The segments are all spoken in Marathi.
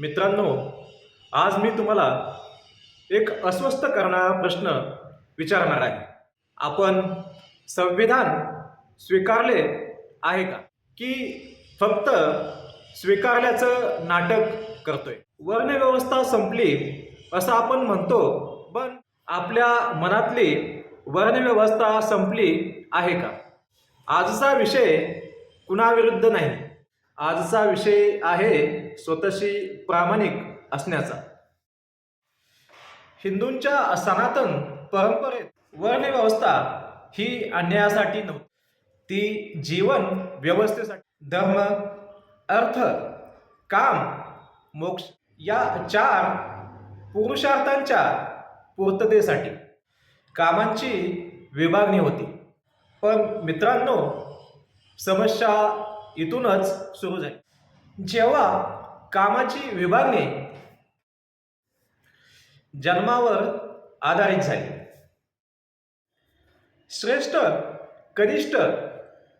मित्रांनो आज मी तुम्हाला एक अस्वस्थ करणारा प्रश्न विचारणार आहे. आपण संविधान स्वीकारले आहे का? की फक्त स्वीकारल्याचं नाटक करतोय? वर्णव्यवस्था संपली असं आपण म्हणतो पण आपल्या मनातली वर्णव्यवस्था संपली आहे का? आजचा विषय कुणाविरुद्ध नाही. आजचा विषय आहे स्वतःशी प्रामाणिक असण्याचा. हिंदूंच्या सनातन परंपरेत वर्णव्यवस्था ही अन्यायासाठी नव्हती. ती जीवन व्यवस्थेसाठी. धर्म अर्थ काम मोक्ष या चार पुरुषार्थांच्या पूर्ततेसाठी कामांची विभागणी होती. पण मित्रांनो समस्या इथूनच सुरू झाली जेव्हा कामाची विभागणी जन्मावर आधारित झाली. श्रेष्ठ कनिष्ठ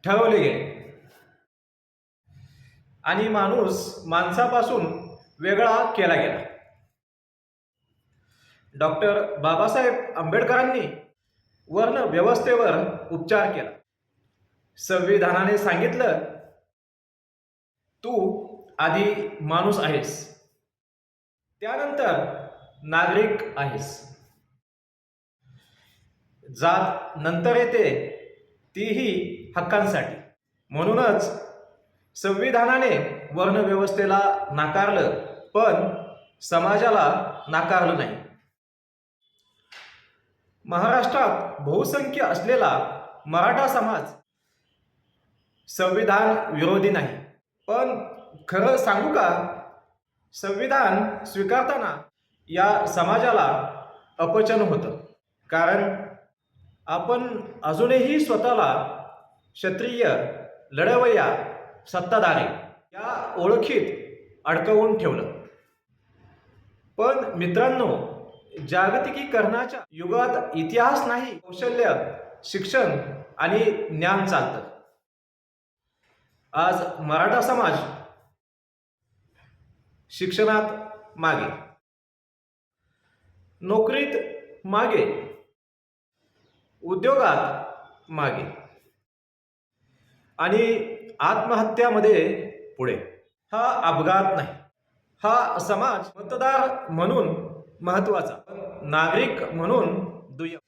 ठरवले गेले. आणि माणूस माणसापासून वेगळा केला गेला. डॉक्टर बाबासाहेब आंबेडकरांनी वर्ण व्यवस्थेवर उपचार केला. संविधानाने सांगितलं तू आधी माणूस आहेस. त्यानंतर नागरिक आहेस. जात नंतर येते तीही हक्कांसाठी. म्हणूनच संविधानाने वर्णव्यवस्थेला नाकारलं पण समाजाला नाकारलं नाही. महाराष्ट्रात बहुसंख्य असलेला मराठा समाज संविधान विरोधी नाही. पण खरं सांगू का? संविधान स्वीकारताना या समाजाला अपचन होतं. कारण आपण अजूनही स्वतःला क्षत्रिय लढवया सत्ताधारी या ओळखीत अडकवून ठेवलं. पण मित्रांनो जागतिकीकरणाच्या युगात इतिहास नाही कौशल्य शिक्षण आणि ज्ञान चालतं. आज मराठा समाज शिक्षणात मागे. नोकरीत मागे. उद्योगात मागे. आणि आत्महत्यामध्ये पुढे. हा अपघात नाही. हा समाज मतदार म्हणून महत्त्वाचा नागरिक म्हणून दुय्यम.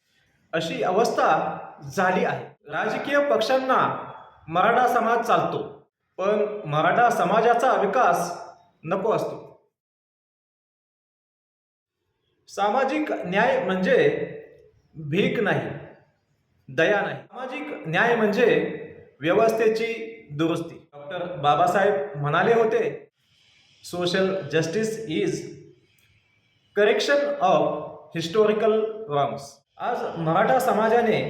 अशी अवस्था झाली आहे. राजकीय पक्षांना मराठा समाज चालतो पण मराठा समाजाचा विकास नको असतो. सामाजिक न्याय म्हणजे भीक नाही दया नाही. सामाजिक न्याय म्हणजे व्यवस्थेची दुरुस्ती. डॉक्टर बाबासाहेब म्हणाले होते social justice is correction of historical wrongs आज मराठा समाजाने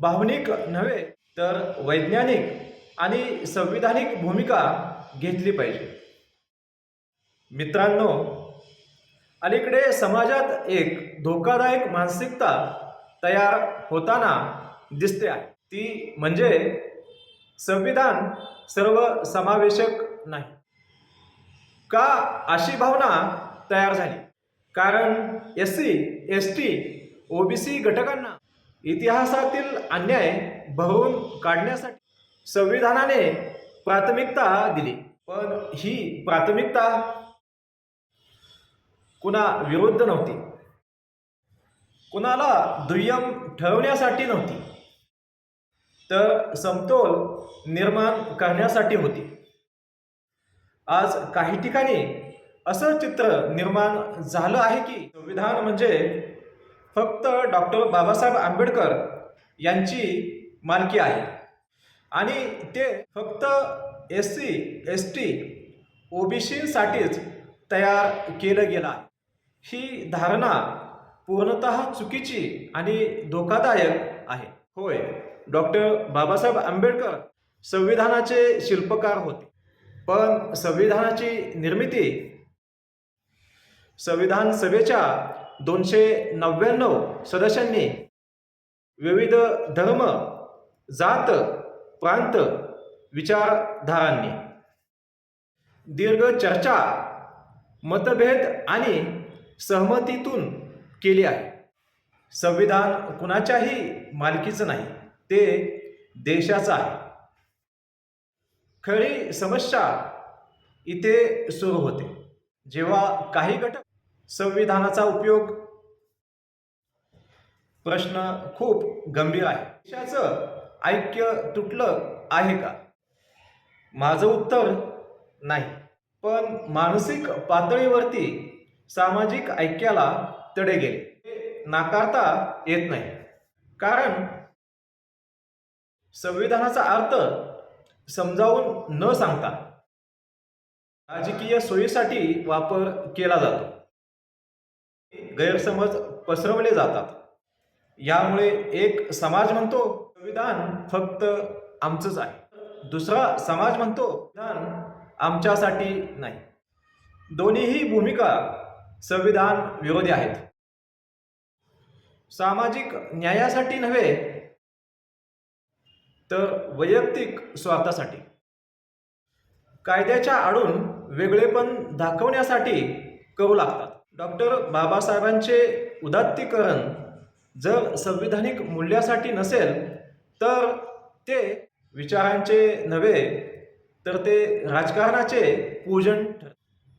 भावनिक नव्हे तर वैज्ञानिक आणि संविधानिक भूमिका घेतली पाहिजे. मित्रांनो अलीकडे समाजात एक धोकादायक मानसिकता तयार होताना दिसते आहे. ती म्हणजे संविधान सर्व समावेशक नाही. का अशी भावना तयार झाली? कारण S C S T OBC घटकांना इतिहासातील अन्याय भरून काढण्यासाठी संविधानाने प्राथमिकता दिली. पण ही प्राथमिकता कुणा विरुद्ध नव्हती. कुणाला दुय्यम ठरवण्यासाठी नव्हती. तर समतोल निर्माण करण्यासाठी होती. आज काही ठिकाणी असं चित्र निर्माण झालं आहे की संविधान म्हणजे फक्त डॉक्टर बाबासाहेब आंबेडकर यांची मालकी आहे. आणि ते फक्त एस सी एस टी ओबीसीसाठीच तयार केलं गेलं आहे. ही धारणा पूर्णत चुकीची आणि धोकादायक आहे. होय डॉक्टर बाबासाहेब आंबेडकर संविधानाचे शिल्पकार होते. पण संविधानाची निर्मिती संविधान सभेच्या दोनशे नव्याण्णव सदस्यांनी विविध धर्म जात प्रांत विचारधारांनी दीर्घ चर्चा मतभेद आणि सहमतीतून केली आहे. संविधान कुणाच्याही मालकीचं नाही ते देशाचं आहे. खरी समस्या इथे सुरू होते. जेव्हा काही घटक संविधानाचा उपयोग? प्रश्न खूप गंभीर आहे. देशाचं ऐक्य तुटलं आहे का? माझं उत्तर नाही. पण मानसिक पातळीवरती सामाजिक ऐक्याला तडे गेले. हे नाकारता येत नाही. कारण संविधानाचा अर्थ समजावून न सांगता राजकीय सोयीसाठी वापर केला जातो. गैरसमज पसरवले जातात. यामुळे एक समाज म्हणतो संविधान फक्त आमचंच आहे. दुसरा समाज म्हणतो संविधान आमच्यासाठी नाही. दोन्हीही भूमिका संविधान विरोधी आहेत. सामाजिक न्यायासाठी नव्हे तर वैयक्तिक स्वार्थासाठी. कायद्याच्या आडून वेगळेपण दाखवण्यासाठी करू लागतात. डॉक्टर बाबासाहेबांचे उदात्तीकरण जर संविधानिक मूल्यासाठी नसेल तर ते विचारांचे नव्हे तर ते राजकारणाचे पूजन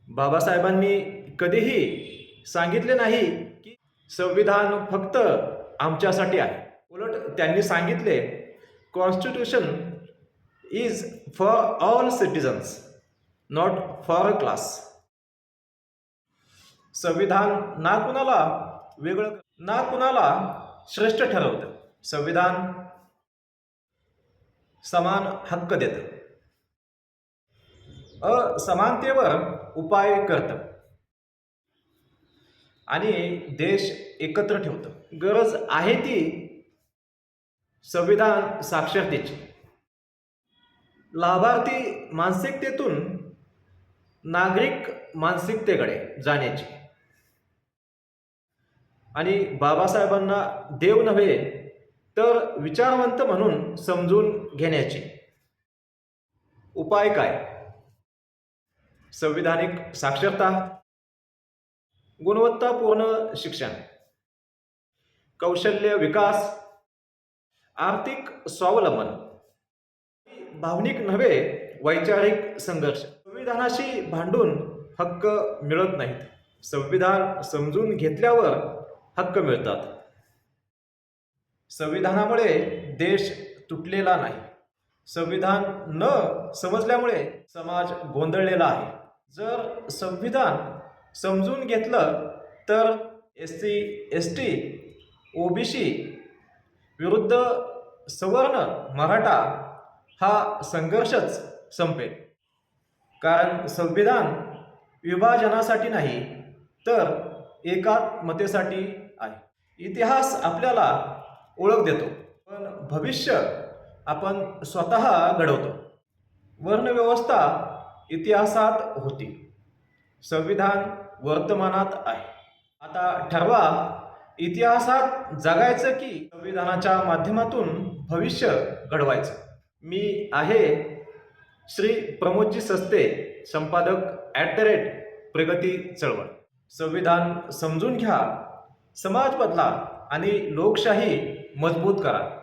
बाबासाहेबांनी कधीही सांगितले नाही की संविधान फक्त आमच्यासाठी आहे. उलट त्यांनी सांगितले constitution is for all citizens not for a class संविधान ना कुणाला? वेगळं ना कुणाला श्रेष्ठ ठरवतं. संविधान समान हक्क देतं. असमानतेवर उपाय करतं. आणि देश एकत्र ठेवतं. गरज आहे ती संविधान साक्षरतेची. लाभार्थी मानसिकतेतून नागरिक मानसिकतेकडे जाण्याची. आणि बाबासाहेबांना देव नव्हे तर विचारवंत म्हणून समजून घेण्याचे. उपाय काय? संविधानिक साक्षरता गुणवत्तापूर्ण शिक्षण कौशल्य विकास आर्थिक स्वावलंबन. भावनिक नव्हे वैचारिक संघर्ष. संविधानाशी भांडून हक्क मिळत नाहीत. संविधान समजून घेतल्यावर हक्क मिळतात. संविधानामुळे देश तुटलेला नाही. संविधान न समजल्यामुळे समाज गोंधळलेला आहे. जर संविधान समजून घेतलं तर S C S T OBC विरुद्ध सवर्ण मराठा हा संघर्षच संपेल. कारण संविधान विभाजनासाठी नाही तर एकात्मतेसाठी इतिहास आपल्याला ओळख देतो. पण भविष्य आपण स्वतः घडवतो. वर्णव्यवस्था इतिहासात होती. संविधान वर्तमानात आहे. आता ठरवा इतिहासात जगायचं की संविधानाच्या माध्यमातून भविष्य घडवायचं. मी आहे श्री प्रमोदजी सस्ते संपादक ॲट द रेट प्रगती चळवळ. संविधान समजून घ्या समाज बदला आणि लोकशाही मजबूत करा.